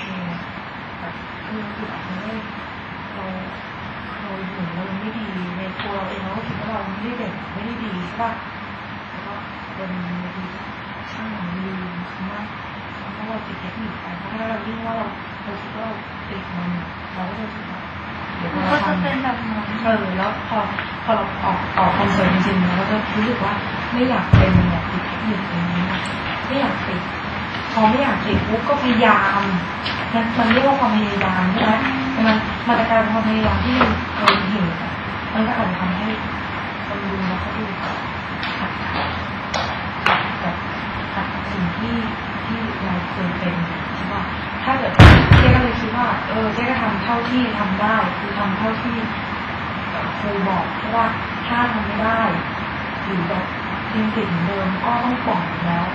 เองแบบคือคือแบบเฮ้ยเราเราอยู่เราไม่ดีในตัวเราเองเราก็คิดว่าเราไม่ได้เด่นไม่ได้ดีใช่ป่ะแล้วก็เป็นดีช่างมันลืมคำว่าคำว่าเราติดเทคนิคไปเพราะถ้าเรายิ่งว่าเราเราคิดว่าเราติดมันเราก็จะรู้สึกว่าเดี๋ยวมันเราก็จะทำเป็นแบบนั้นเออแล้วพอพอเราออกออกคอนเสิร์ตจริงๆเราก็จะรู้สึกว่าไม่อยากเป็นแบบติดเทคนิคอย่างนี้ไม่อยากติด พอไม่อยากติดปุ๊บก็พยายามมันมันเรียกว่าความพยายามใช่ไหมแต่มันมันจะกลายเป็นความพยายามที่เกินเหตุอะมันก็อาจจะทำให้คนดูแล้วเขาดูขัดขัดแบบขัดกับสิ่งที่ที่เราเคยเป็นใช่ป่ะถ้าเกิดเจ๊ก็เลยคิดว่า เออเจ๊ก็ทำเท่าที่ทำได้ คือทำเท่าที่ครูบอกแค่ว่าถ้าทำไม่ได้หรือแบบยังติดเหมือนเดิมก็ต้องปล่อยแล้ว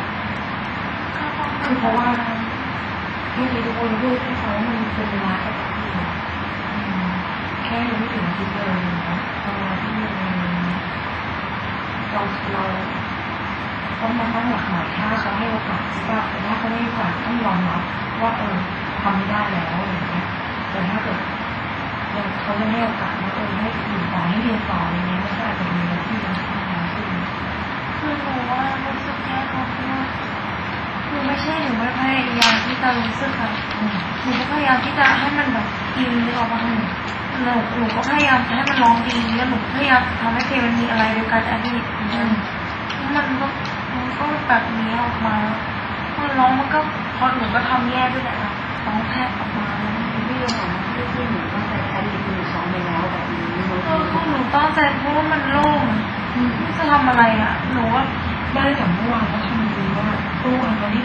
คือเพราะว่า เมื่อกี้ทุกคนพูดให้ฟังว่ามันเป็นเวลาแค่แป๊บเดียวอืมแค่ยังไม่ถึงอาทิตเลยนะเวลาที่มันเราเราต้องมาตั้งหลักใหม่ถ้าเขาให้โอกาสใช่ป่ะแต่ถ้าเขาไม่ให้โอกาสต้องยอมรับว่าเออทำไม่ได้แล้วอะไรเงี้ยแต่ถ้าเกิดยังเขายังให้โอกาสว่าเออให้อยู่ต่อให้เรียนต่ออะไรเงี้ยมันก็อาจจะมีอะไรที่มันพัฒนาขึ้นคือหนูว่ารู้สึกแย่ตรงที่ว่า คือไม่ใช่หนูไม่พยายามที่จะรู้สึกค่ะอืมหนูก็พยายามที่จะให้มันแบบดีนึกออกมาหนูหนูหนูก็พยายามจะให้มันร้องดีแล้วหนูพยายามทำให้เพลงมันมีอะไรโดยการอดีตมันมันก็มันก็แบบนี้ออกมามันร้องมันก็พอหนูก็ทำแย่ด้วยแหละร้องแพทย์ออกมาพี่ยังบอกว่าที่ที่หนูตั้งใจอดีตหนูซ้อมไปแล้วแบบนี้บางเอทีอหนูตั้งใจเพราะว่ามันโล่งจะทำอะไรอะหนูว่าได้แต่เมื่อวานเขาทำ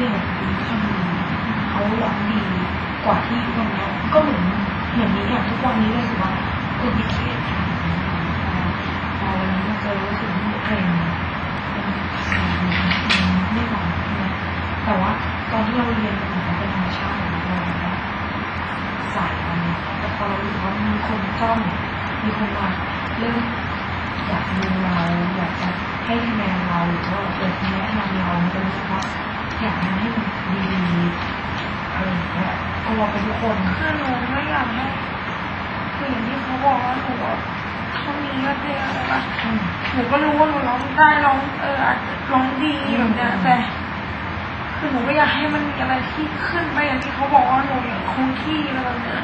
ที่เรียนแบบดีเขาทำเขาหวังดีกว่าที่วันนี้ก็เหมือนเหมือนนี้อย่างทุกวันนี้เลยสิว่าเออมีเครียดค่ะพอวันนี้มาเจอรู้สึกว่าเกรงเป็นสิ่งไม่หวังใช่ไหมแต่ว่าตอนที่เราเรียนมันเหมือนเป็นธรรมชาติของเราแบบ สายมันแต่พอเรารู้ว่ามีคนจ้อง มีคนมาเริ่มอยากดูเรา อยากจะให้คะแนนเราหรือว่าเปิดแนะนำเรามันจะรู้สึกว่าอยากทำให้มันดีๆอะไรอย่างเงี้ยกลัวเป็นทุกคนคือหนูไม่อยากให้คืออย่างที่เขาบอกว่าหนูอะเขามีก็เพลงอะไรปะอืมหนูก็รู้ว่าหนูร้องได้ร้องเอออาจจะร้องดีแบบเนี้ยแต่คือหนูก็อยากให้มันมีอะไรที่ขึ้นไปอย่างที่เขาบอกว่าหนูอย่างคงที่อะไรแบบเนี้ย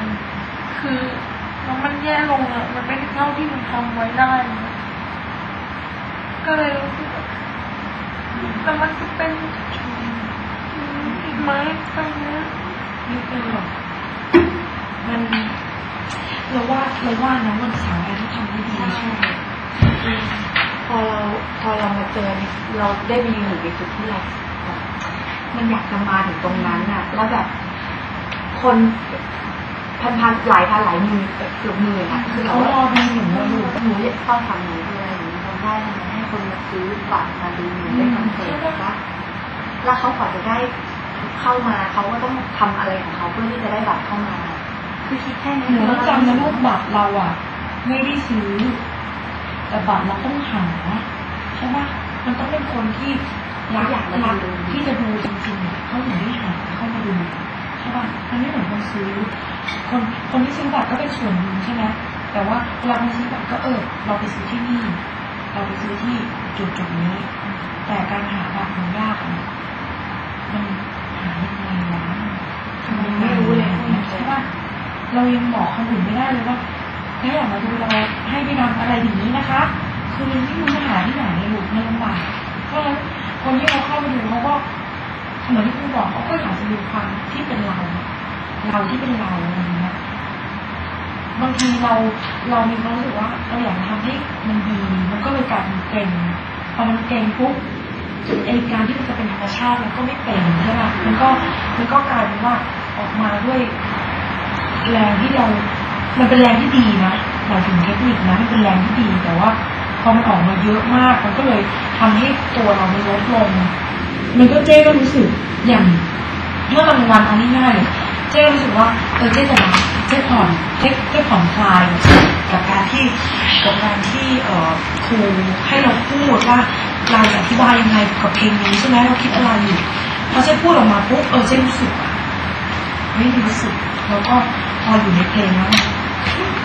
คือแล้วมันแย่ลงอะมันไม่เท่าที่มันทำไว้ได้อะก็เลยรู้สึกว่าแต่มันจะเป็นอีกไหมตรงเนี้ย ไม่เป็นหรอกมันเราว่าเราว่านะมันสามารถที่ทำได้ดีใช่ไหมพอเราพอเรามาเจอเนี่ยเราได้ไปยืนอยู่ในจุดที่เราแบบมันอยากจะมาถึงตรงนั้นน่ะ แล้วแบบคนพันพันหลายพันหลายหมื่นเกือบหมื่นอะคือเขาเขารอดูหนูหนูว่าลูกหนูต้องทำหนูด้วยหนูทำได้ทำไมให้คนมาซื้อบัตรมาดูหนูได้คอนเสิร์ตนะคะแล้วเขากว่าจะได้ เข้ามาเขาก็ต้องทำอะไรของเขาเพื่อที่จะได้บัตรเข้ามา คือคิดแค่นี้หนูต้องจำนะลูกบัตรเราอะ ไม่ได้ซื้อ แต่บัตรเราต้องหาใช่ปะมันต้องเป็นคนที่รักรักที่จะดูจริงๆอะเขาถึงได้หาเข้ามาดูใช่ปะมันไม่เหมือนคนซื้อ คนคนที่ซื้อบัตรก็เป็นส่วนหนึ่งใช่ไหมแต่ว่าเวลาคนซื้อบัตรก็เออเราไปซื้อที่นี่ เราไปซื้อที่จุดจุดๆนี้ แต่การหาบัตรมันยากอะมันหายังไงวะทำไมไม่รู้เลยใช่ปะ เรายังบอกคนอื่นไม่ได้เลยว่าถ้าอยากมาดูเราให้ไปทำอะไรอย่างนี้นะคะ คือมันไม่รู้จะหาที่ไหนหลูกมันลำบากเพราะฉะนั้นคนที่เขาเข้ามาดูเขาก็เหมือนที่ครูบอกเขาก็อยากจะดูความที่เป็นเรา เราที่เป็นเราอะไรอย่างเงี้ยบางทีเราเรามีความรู้สึกว่าเราอยากทำให้มันดีมันก็เลยกลายเป็นเก่งพอมันเก่งปุ๊บไอการที่มันจะเป็นธรรมชาติมันก็ไม่เป็นใช่ไหมมันก็มันก็กลายเป็นว่าออกมาด้วย แรงที่เรา มันเป็นแรงที่ดีนะหมายถึงเทคนิคนะมันเป็นแรงที่ดี แต่ว่าพอมันออกมาเยอะมาก มันก็เลยทำให้ตัวเรามันลดลง มันก็เจ๊ก็รู้สึกอย่างเมื่อบางวันเอาง่ายๆเลยเจ๊รู้สึกว่าเออเจ๊จะรับเจ๊ผ่อนเจ๊เจ๊ผ่อนคลายกับการที่กับการที่เอ่อครูให้เราพูดว่าเราจะอธิบายยังไงกับเพลงนี้ใช่ไหมเราคิดอะไรอยู่พอเจ๊พูดออกมาปุ๊บเออเจ๊รู้สึกว่าม ไม่รู้สึก แล้วก็พออยู่ในเพลงแล้ว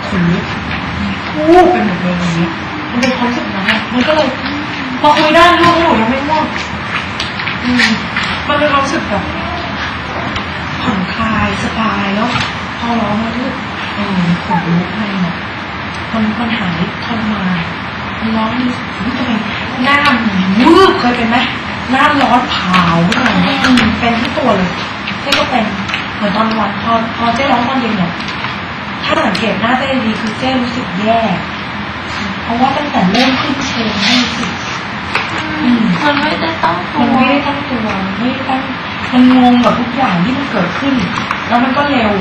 ขนลุกพูดเป็นหมดเลยอย่างเงี้ยมันเป็นความรู้สึกนั้นอะมันก็เลยพอคุยได้ลูกหนูยังไม่ง่วงมันเป็นความรู้สึกแบบผ่อนคลายสบายแล้ว พอร้องมันรู้สึกเออขนลุกอะไรเนี่ยมันมันหายทรมานร้องมีรู้ทำไมหน้ามันวืบเคยเป็นไหมหน้าร้อนเผาอะไรเงี้เป็นที่ตัวเลยเจ๊ก็เป็น มือนตอนวันพอพอเจ๊ร้องตอนเย็นเนี่ยถ้าสังเกตหน้าเจ๊ดีคือเจ๊รู้สึกแย่เพราะว่าตั้งแต่เริ่มขึ้นเชิงไม่รู้สึกอืมมันไม่ได้ตั้งตัมันวไม่ได้ตั้งตัวมันไม่ได้ตั้งมันงงกับทุกอย่างที่มันเกิดขึ้น แล้วมันก็เร็ว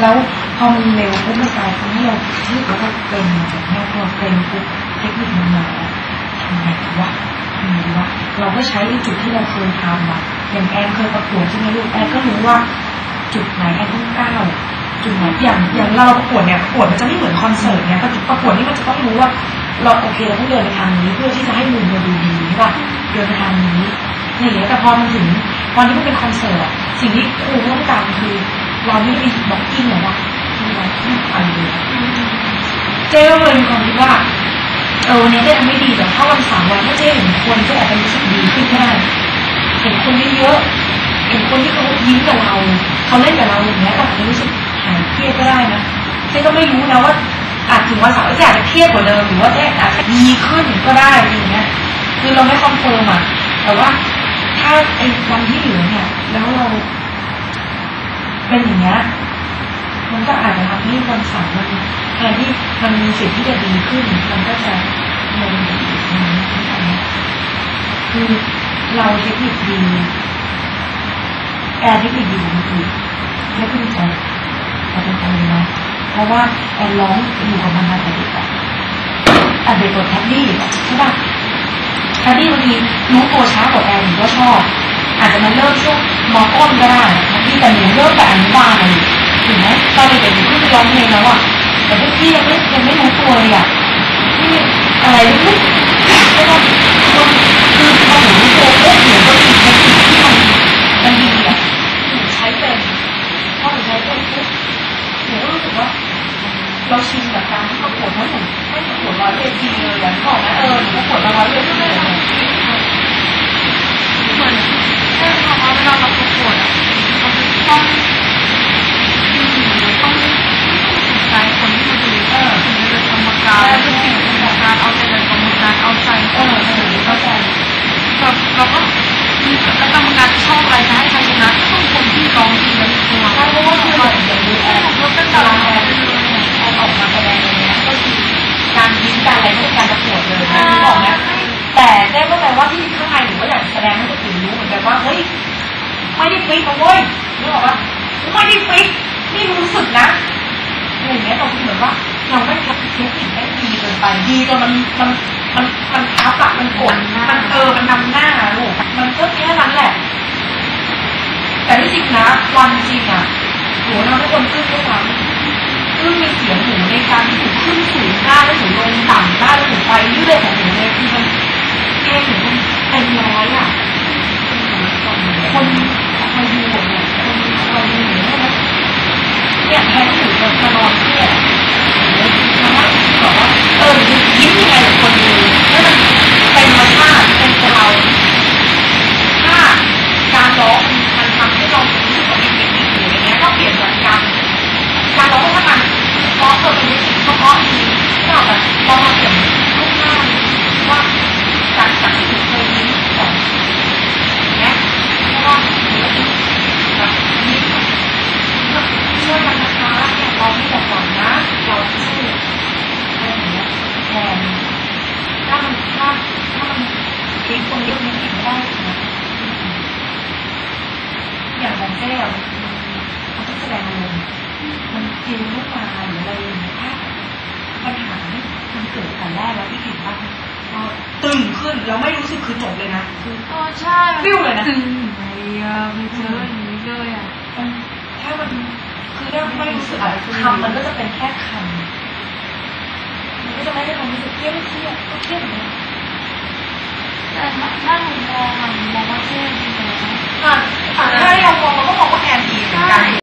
แล้วพอมันเร็วปุ๊บมันกลายเป็นให้เราที่เราก็เป็นแบบนี้พอเป็นปุ๊บเทคนิคมันมาทำไงดีวะทำไงดีวะเราก็ใช้ไอ้จุดที่เราเคยทำอะ อย่างแอนเคยประกวดใช่ไหมลูกแอนก็รู้ว่า จุดไหนแอนต้องก้าวจุดไหนอย่างอย่างเราประกวดเนี่ยประกวดมันจะไม่เหมือนคอนเสิร์ตเนี่ยประกวดนี่มันจะต้องรู้ว่า เราโอเคเราต้องเดินไปทางนี้ เพื่อที่จะให้มุมเราดูดีใช่ป่ะเดินไปทางนี้อย่างเงี้ยแต่พอมันถึงวันที่มันเป็นคอนเสิร์ตสิ่งที่ครูต้องการคือ เราไม่ได้บล็อกกิ้งหรอกว่าเราไม่ไปเลยเจ๊ก็เลยมีความคิดว่าเออวันนี้เจ๊ทำไม่ดีแต่ถ้าวันสามวันถ้าเจ๊เห็นคนเจ๊อาจจะรู้สึกดีขึ้นก็ได้ เห็นคนเยอะๆเห็นคนที่เขายิ้มกับเราเขาเล่นกับเราอย่างเงี้ยก็อาจจะรู้สึกหายเครียดก็ได้นะเจ๊ก็ไม่รู้นะว่าอาจถึงวันเสาร์เจ๊อาจจะเครียดกว่าเดิมหรือว่าเจ๊อาจจะดีขึ้นก็ได้อย่างเงี้ยคือเราไม่คอนเฟิร์มอะแต่ว่าถ้าไอ้วันที่เหลือเนี่ยแล้วเราเป็นอย่างเงี้ยมันก็อาจจะทำให้วันเสาร์มันแทนที่มันมีสิ่งที่จะดีขึ้น มันก็จะลงอีอย่างเงี้ยคือ เราเทคนิคดีแอร์เทคนิคดีของมันคือไม่พึ่งใจเราเป็นคนนะเพราะว่าแอนร้องอยู่กับมันมาแต่เด็กอะอะเด็กกว่าแท็บดี้ใช่ป่ะแท็บดี้บางทีรู้ตัวช้ากว่าแอนหนูก็ชอบอาจจะมาเริ่มช่วงมอต้นก็ได้แท็บดี้แต่หนูเริ่มแต่อนุบาลเลยถึงไหมตอนเด็กๆหนูขึ้นไปร้องเพลงแล้วอะแต่พวกพี่ยังไม่ยังไม่รู้ตัวเลยอะนี่อะไรลูกๆไม่ต้อง คือพอหนูรู้ตัวปุ๊บหนูก็มีเทคนิคที่มันมันดีอะหนูใช้เป็นพอหนูใช้เป็นปุ๊บหนูก็รู้สึกว่าเราชินกับการที่ประกวดเพราะหนูไม่ประกวดร้อยเวทีเลยอย่างที่บอกนะเออหนูประกวดมาร้อยเวทีเลยเนี่ยเหมือนเช่นคำว่าเวลาเราประกวดอะเราจะต้อง การยิ้มการอะไรไม่ใช่การประกวดเลยนะนึกออกไหมแต่ได้ก็แปลว่าที่ข้างในหนูก็อยากแสดงให้คนอื่นรู้เหมือนกันว่าเฮ้ยไม่ได้ฟิกนะเว้ยนึกออกปะไม่ได้ฟิกนี่รู้สึกนะอย่างเงี้ยเราเหมือนว่าเราไม่ทำเทคนิคได้ดีเกินไปดีจนมันมันมันมันทับอะมันกดมันเออมันนำหน้าลูกมันก็แค่นั้นแหละ แต่ที่จริงนะวันจริงอะหนูทำให้คนอึ้งด้วย ซ้ำอึ้งในเสียงหนูในการที่หนูขึ้นสูงได้แล้วหนูลงต่ำได้แล้วหนูไปเรื่อยของหนูเลยคือมันเพลงหนูมันเป็นร้อยอะคนคอยดูหมดเนี่ยคนคอยดูหนูเนี่ยแทนที่หนูจะนอนเครียมานั่งคิดแบบว่าเออยิ้มยังไงกับคนดูให้มันเป็นธรรมชาติเป็นตัวเราถ้าการร้องมันทำให้เรารู้สึกว่าเป็นเทคนิคหรืออย่างเงี้ยก็เปลี่ยนจากการการร้องถ้ามัน ร้องเกิดเป็นรู้เฉพาะจริงก็แบบเรามาเปลี่ยนรูปหน้าว่าจากจากที่เคยยิ้มก่อนนะเพราะว่าแบบยิ้ช่วยกันนะคะเนี่ยเราไม่บอกก่อนนะ เราสู้อะไรอย่างเงี้ยแทนถ้ามันถ้าถ้ามันคิดตรงนี้มันคิดไม่ได้นะอย่างของเจ้ามันต้องแสดงอารมณ์ มันฟิลขึ้นมาหรืออะไรอย่างเงี้ยถ้าปัญหาเนี่ยมันเกิดแต่แรกแล้วที่เห็นว่าพอตึงขึ้นแล้วไม่รู้สึกคือจบเลยนะคืออ๋อใช่ปิ้วเลยนะตึงไปอะไปเจออย่างนี้เลยอะมันถ้ามันคือถ้าไม่รู้สึกอะไรคำมันก็จะเป็นแค่คำมันก็จะไม่ได้ความรู้สึกเครียดไม่เครียดก็เครียดเหมือนกันแต่ถ้าหนูมองอะหนูมองว่าเท่ดีนะอะอะถ้าเรามองเราก็มองว่าแอนดีเหมือนกันการ